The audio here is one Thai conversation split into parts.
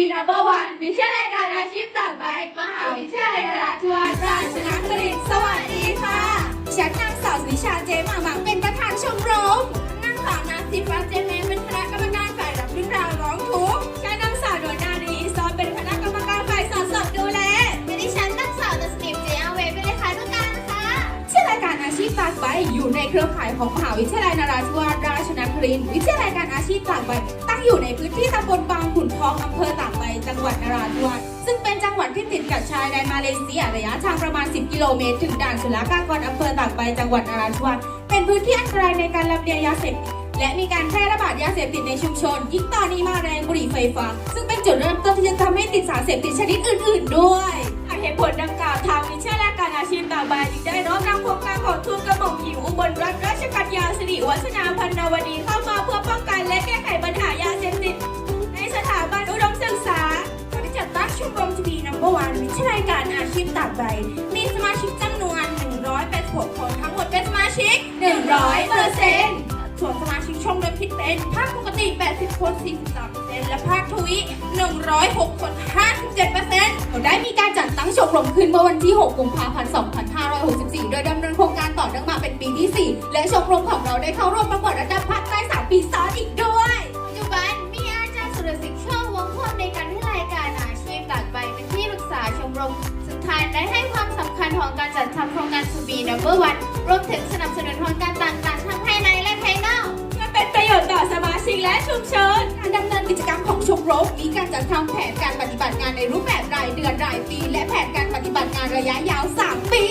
ีนัมเบอร์วันวิทยาลัยการอาชีพต่างใบมหาวิทยาลัยนราธิวาสราชนครินทร์สวัสดีค่ะฉันนางสาววิชาเจมหมังเป็นประธานชมรมนางสาวนาซิฟ้าเจม ลัยนราธิวาสราชนครินทร์วิทยาลัยการอาชีพตากใบตั้งอยู่ในพื้นที่ตำบลบางขุนทองอำเภอตากใบจังหวัดนราธิวาสซึ่งเป็นจังหวัดที่ติดกับชายแดนมาเลเซียระยะทางประมาณ 10 กิโลเมตรถึงด่านศุลกากรอำเภอตากใบจังหวัดนราธิวาสเป็นพื้นที่อันตรายในการลำเลียงยาเสพติดและมีการแพร่ระบาดยาเสพติดในชุมชน ยิ่งตอนนี้มาแรงบุหรี่ไฟฟ้า ซึ่งเป็นจุดเริ่มต้นที่จะทำให้ติดสารเสพติดชนิดอื่น ๆ ด้วยเหตุผลดังกล่าวทางวิทยาลัยการอาชีพตากใบจึงได้น้อมนำโครง ม่อมหญิงอุบลรัตนราชกัญญาสิริวัฒนาพันนวดีเข้ามาเพื่อป้องกันและแก้ไขปัญหายาเสพติด ในสถาบันอุดมศึกษาบริจัดตั้งชมรมทีวีนัมเบอร์วันวิทยาการอาชีพตากใบ มีสมาชิกจำนวน 186 คนทั้งหมดเป็นสมาชิก 100เปอร์เซ็นต์ส่วนสมาชิกชมรมคิดเป็นภาคปกติ 80 คน 43%และภาคทวี 106 คน 57%เราได้มีการจัดตั้งชมรมขึ้นเมื่อวันที่ 6 กุมภาพันธ์ 2564 โดยดำเนินโครงการ ต่อเนื่องมาเป็นปีที่ 4 และชมรมของเราได้เข้าร่วมประกวดระดับภาคใต้3ปีซ้อนอีกด้วยปัจจุบันมีอาจารย์สุรศิษฐ์โชควงศ์ผู้อำนวยการวิทยาลัยการอาชีพตากใบเป็นที่ปรึกษาชมรม สุดท้ายได้ให้ความสำคัญของการจัดทำโครงการ To be number one รวมถึงสนับสนุนโครงการต่างๆทั้งภายในและภายนอกเพื่อเป็นประโยชน์ต่อสมาชิกและชุมชนการดำเนินกิจกรรมของชมรมมีการจัดทำแผนการปฏิบัติงานในรูปแบบรายเดือนรายปี และแผนการปฏิบัติงานระยะยาว 3 ปี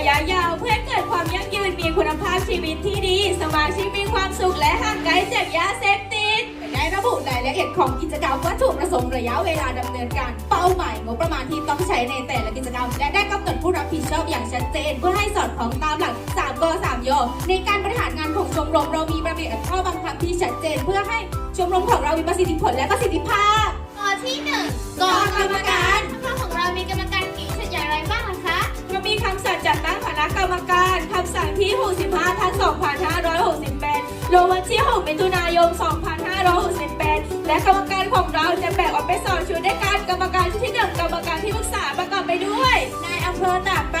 ระยะยาวเพื่อเกิดความยั่งยืนมีคุณภาพชีวิตที่ดี สมาชิกมีความสุขและห่างไกลจากยาเสพติดได้ระบุรายละเอียดของกิจกรรมวัตถุประสงค์ระยะเวลาดำเนินการ เป้าหมายงบประมาณที่ต้องใช้ในแต่ละกิจกรรม และได้กำหนดผู้รับผิดชอบอย่างชัดเจน เพื่อให้สอดคล้องตามหลัก3ก3ยในการบริหารงานของชมรมเรามีระเบียบข้อบังคับที่ชัดเจน เพื่อให้ชมรมของเรามีประสิทธิผลและประสิทธิภาพข้อที่หนึ่งกองกรรมการชมรมของเรา ที่ 65 ทับ2568 ลงวันที่ 6 มิถุนายน 2568 และกรรมการของเราจะแบ่งออกเป็นสองชุดด้วยกันกรรมการชุดที่หนึ่งกรรมการที่ปรึกษาประกอบไปด้วยนายอำเภอตากใบ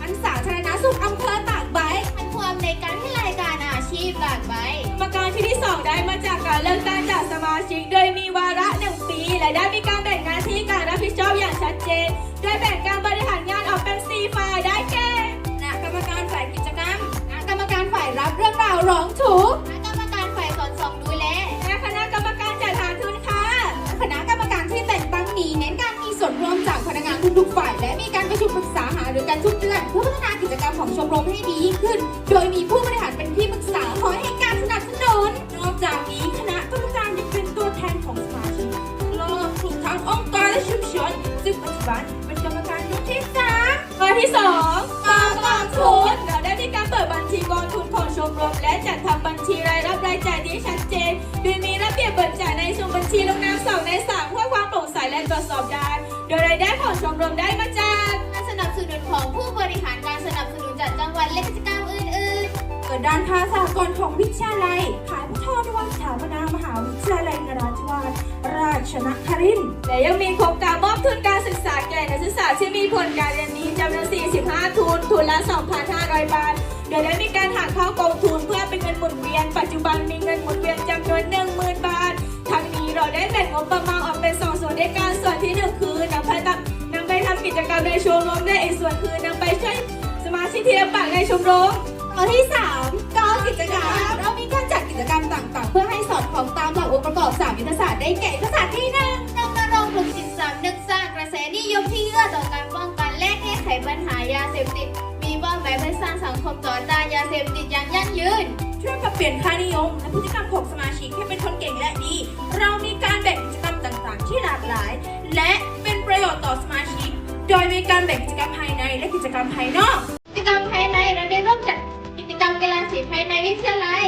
อันสาธารณสุขอำเภอตากใบท่านผู้อำนวยการวิทยาลัยการอาชีพตากใบกรรมการที่ที่สองได้มาจากการเลือกตั้งจากสมาชิก โดยมีวาระหนึ่งปี และได้มีการแบ่งหน้าที่การรับผิดชอบอย่างชัดเจน โดยแบ่งการบริหารงานออกเป็นสี่ฝ่ายได้แก่คณะกรรมการฝ่ายกิจกรรมคณะกรรม รื่องราวร้องทุกคณะกรรมการฝ่ายสอนสองดูแลและคณะกรรมการจัดหาทุนค่ะ คณะกรรมการที่แต่งตั้งนี้เน้นการมีส่วนร่วมจากพนักงานทุกๆฝ่าย และมีการประชุมปรึกษาหารือกันทุกเดือนเพื่อพัฒนากิจกรรมของชมรมให้ดียิ่งขึ้น โดยมีผู้บริหารเป็นที่ปรึกษาคอยให้การสนับสนุน นอกจากนี้คณะกรรมการยังเป็นตัวแทนของสมาชิกรอบทุกทั้งองค์กรและชุมชนซึ่งปัจจุบันเป็นกรรมการรุ่นที่สามข้อที่สอง ของชมรมและจัดทำบัญชีรายรับรายจ่ายที่ชัดเจน โดยมีระเบียบเบิกจ่ายในสมุดบัญชีลงนามสองในสามเพื่อความโปร่งใสและตรวจสอบได้ โดยรายได้ของชมรมได้มาจากการสนับสนุนของผู้บริหารการสนับสนุนจัดจังหวัดและกิจกรรมอื่นเกิดด้านภาษากรของวิทยาลัยขายผู้ทอดวัดสถาปนามหาวิทยาลัยนราธิวาสราชนครินทร์และยังมีโครงการมอบทุนการศึกษาแก่นักศึกษาที่มีผลการเรียนดีจำนวน45 ทุน ทุนละ 2,500 บาท โดยได้มีการหักเข้า จกรรมในชมรมและอีกส่วนคือนำไปช่วยสมาชิกที่ลำบากในชมรมข้อที่ 3กองกิจกรรมเรามีการจัดกิจกรรมต่างๆ เพื่อให้สอดคล้องตามหลักองค์ประกอบ3ยุทธศาสตร์ได้แก่ยุทธศาสตร์ที่หนึ่งๆนำมาลงปลุกจิตสำนึกสร้างกระแสนิยมที่เอื้อต่อการป้องกันและแก้ไขปัญหายาเสพติด มีเป้าหมายเพื่อสร้างสังคมต่อต้านยาเสพติดอย่างยั่งยืนช่วยปรับเปลี่ยนค่านิยมและพฤติกรรมของสมาชิกให้เป็นคนเก่งและดี เรามีการแบ่งกิจกรรมต่างๆ ที่หลากหลาย และเป็นประโยชน์ต่อสมาชิก โดยมีการแบ่งกิจกรรมภายในและกิจกรรมภายนอก กิจกรรมภายในเราได้ร่วมจัดกิจกรรมกีฬาสีภายในวิทยาลัย